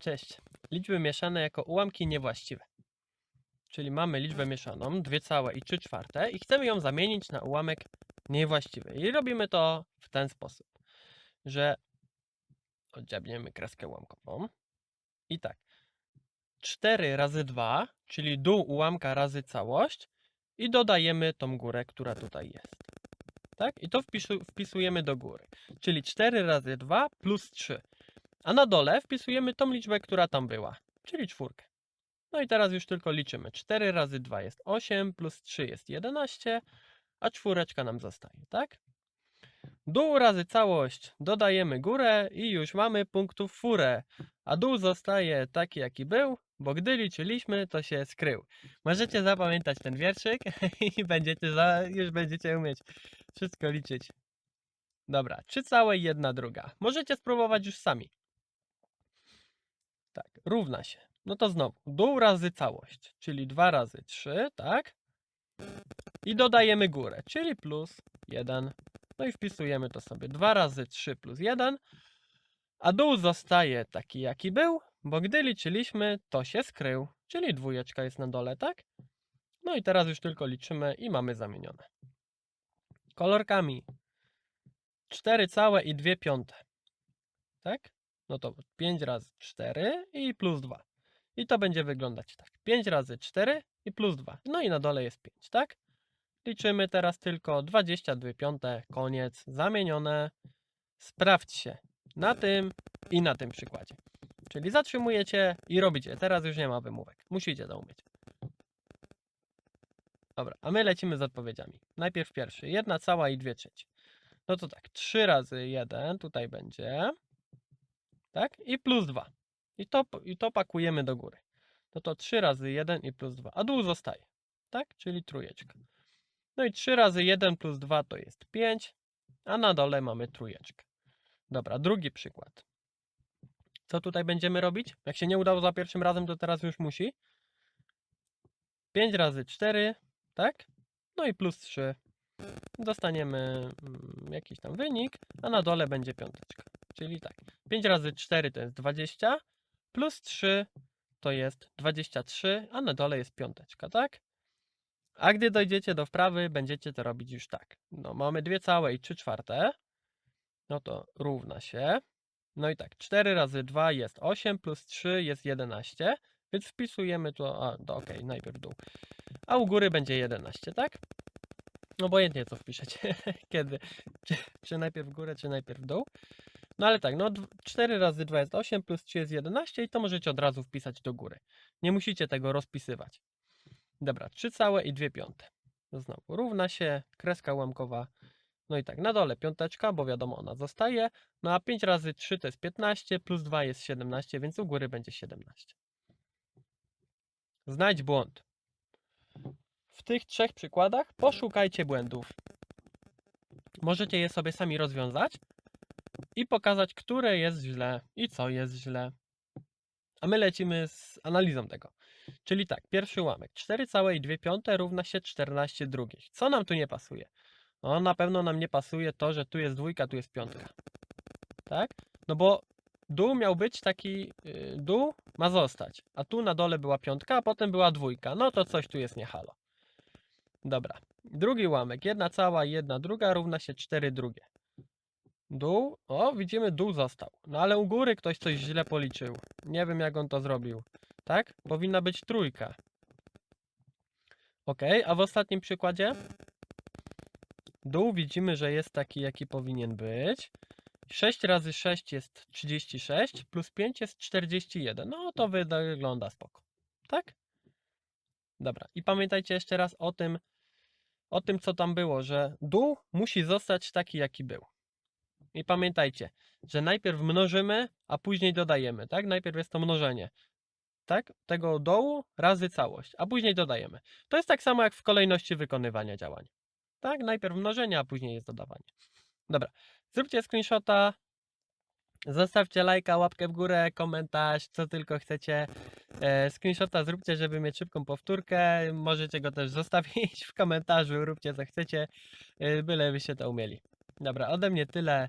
Cześć. Liczby mieszane jako ułamki niewłaściwe. Czyli mamy liczbę mieszaną, 2 całe i 3 czwarte i chcemy ją zamienić na ułamek niewłaściwy. I robimy to w ten sposób, że oddziabniemy kreskę ułamkową i tak. 4 razy 2, czyli dół ułamka razy całość i dodajemy tą górę, która tutaj jest. Tak? I to wpisu, wpisujemy do góry. Czyli 4 razy 2 plus 3. A na dole wpisujemy tą liczbę, która tam była, czyli czwórkę. No i teraz już tylko liczymy. 4 razy 2 jest 8, plus 3 jest 11, a czwóreczka nam zostaje, tak? Dół razy całość dodajemy górę i już mamy punktów furę. A dół zostaje taki, jaki był, bo gdy liczyliśmy, to się skrył. Możecie zapamiętać ten wierszyk i będziecie za, już będziecie umieć wszystko liczyć. Dobra, trzy całe i jedna druga. Możecie spróbować już sami. Tak, równa się. No to znowu, dół razy całość, czyli 2 razy 3, tak? I dodajemy górę, czyli plus 1. No i wpisujemy to sobie 2 razy 3 plus 1. A dół zostaje taki, jaki był, bo gdy liczyliśmy, to się skrył, czyli dwójeczka jest na dole, tak? No i teraz już tylko liczymy i mamy zamienione. Kolorkami 4 całe i 2 piąte. Tak? No to 5 razy 4 i plus 2. I to będzie wyglądać tak. 5 razy 4 i plus 2. No i na dole jest 5, tak? Liczymy teraz tylko 22 piąte, koniec, zamienione. Sprawdźcie na tym i na tym przykładzie. Czyli zatrzymujecie i robicie. Teraz już nie ma wymówek. Musicie to umieć. Dobra, a my lecimy z odpowiedziami. Najpierw pierwszy. Jedna cała i dwie trzecie. No to tak, 3 razy 1 tutaj będzie. Tak? I plus 2. I to, I to pakujemy do góry. No to 3 razy 1 i plus 2. A dół zostaje. Tak? Czyli trójeczka. No i 3 razy 1 plus 2 to jest 5. A na dole mamy trójeczkę. Dobra, drugi przykład. Co tutaj będziemy robić? Jak się nie udało za pierwszym razem, to teraz już musi. 5 razy 4, tak? No i plus 3. Dostaniemy mm, jakiś tam wynik, a na dole będzie piąteczka. Czyli tak, 5 razy 4 to jest 20, plus 3 to jest 23, a na dole jest piąteczka, tak? A gdy dojdziecie do wprawy, będziecie to robić już tak. No, mamy dwie całe i 3 czwarte, no to równa się. No i tak, 4 razy 2 jest 8, plus 3 jest 11, więc wpisujemy to, a, to ok, najpierw dół. A u góry będzie 11, tak? Obojętnie co wpiszecie, kiedy, czy, czy najpierw górę, czy najpierw w dół. No ale tak, no 4 razy 2 jest 8, plus 3 jest 11 i to możecie od razu wpisać do góry. Nie musicie tego rozpisywać. Dobra, 3 całe i 2 piąte. Znowu równa się, kreska ułamkowa. No i tak, na dole piąteczka, bo wiadomo ona zostaje. No a 5 razy 3 to jest 15, plus 2 jest 17, więc u góry będzie 17. Znajdź błąd. W tych trzech przykładach poszukajcie błędów. Możecie je sobie sami rozwiązać i pokazać, które jest źle i co jest źle. A my lecimy z analizą tego. Czyli tak, pierwszy ułamek. 4,2 piąte równa się 14 drugich. Co nam tu nie pasuje? No na pewno nam nie pasuje to, że tu jest dwójka, tu jest piątka. Tak? No bo dół miał być taki, yy, dół ma zostać. A tu na dole była piątka, a potem była dwójka. No to coś tu jest nie halo. Dobra. Drugi ułamek. Jedna cała i jedna druga równa się 4 drugie. Dół. O, widzimy, dół został. No ale u góry ktoś coś źle policzył. Nie wiem, jak on to zrobił. Tak? Powinna być trójka. Ok, a w ostatnim przykładzie? Dół widzimy, że jest taki, jaki powinien być. 6 razy 6 jest 36, plus 5 jest 41. No to wygląda spoko. Tak? Dobra. I pamiętajcie jeszcze raz o tym, o tym, co tam było, że dół musi zostać taki, jaki był. I pamiętajcie, że najpierw mnożymy, a później dodajemy, tak? Najpierw jest to mnożenie, tak? Tego dołu razy całość, a później dodajemy. To jest tak samo jak w kolejności wykonywania działań. Tak? Najpierw mnożenie, a później jest dodawanie. Dobra, zróbcie screenshota, zostawcie lajka, łapkę w górę, komentarz, co tylko chcecie. E, screenshota zróbcie, żeby mieć szybką powtórkę. Możecie go też zostawić w komentarzu, róbcie co chcecie, e, byle byście to umieli. Dobra, ode mnie tyle.